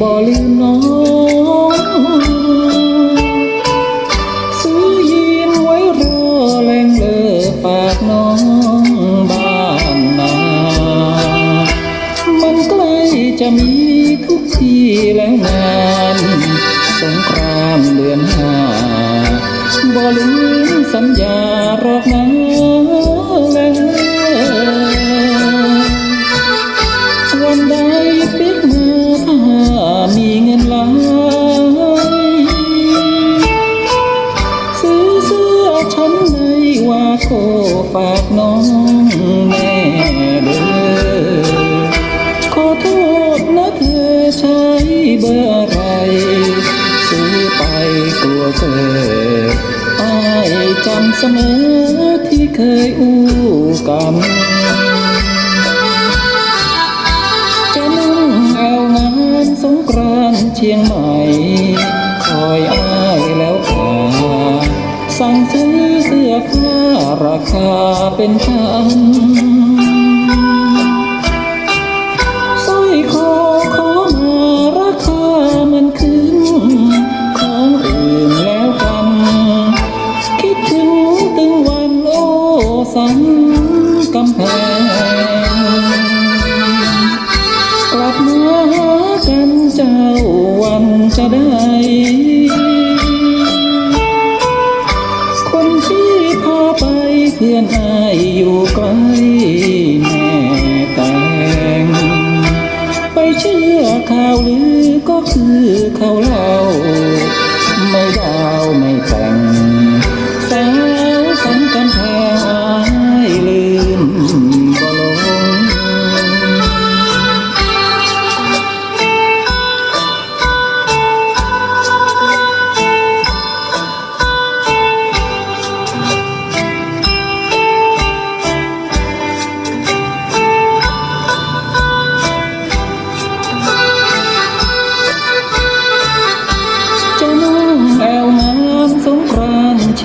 บ่ลืมน้องซื้อยีนไว้รอแรงเลอปากน้องบ้านนา มันใกล้จะมีทุกทีแล้วงานสงครามเดือนห้าบ่ลืมสัญญารอกนั้ โคฝากน้องแม่เด้อขอโทษนะเธอใช้เบอร์อะไรซื้อไปกลัวเกิดอายจำเสมอที่เคยอู้กันจะนั่งเอางานสงกรานต์เชียงใหม่ คอยอายแล้วค่ะสั่งซื้อ เสื้อผ้าราคาเป็นพันสร้อยคอขอมาราคามันขึ้น ของอื่นแล้วกัน คิดถึงตึงวันโอ้สันกำแพงกลับมาหากันเจ้าวันจะได้ เพื่อนอายอยู่ไกลแม่แต่ง ไปเชื่อข่าวหรือก็คือเขาเล่า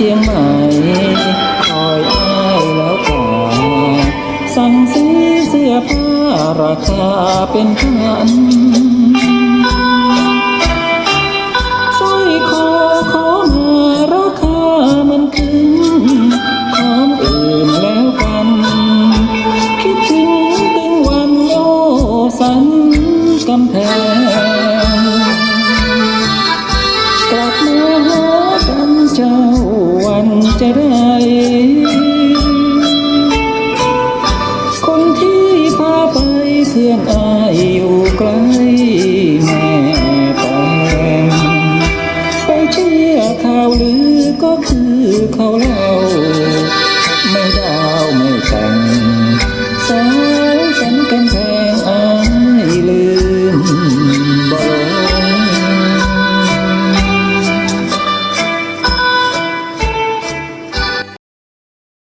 ชียงใหม่คอยอ้ายแล้วก่อนสั่งซื้อเสื้อผ้าราคาเป็นพันสร้อยคอขอมาราคามันขึ้นของอื่นแล้วกัน คิดถึงตึงวันโยสันกำแพงก เสียงอายอยู่ไกลแม่ไปไปเชื่อข่าวหรือก็คือเขาเล่า ไม่ดาวไม่แต่ง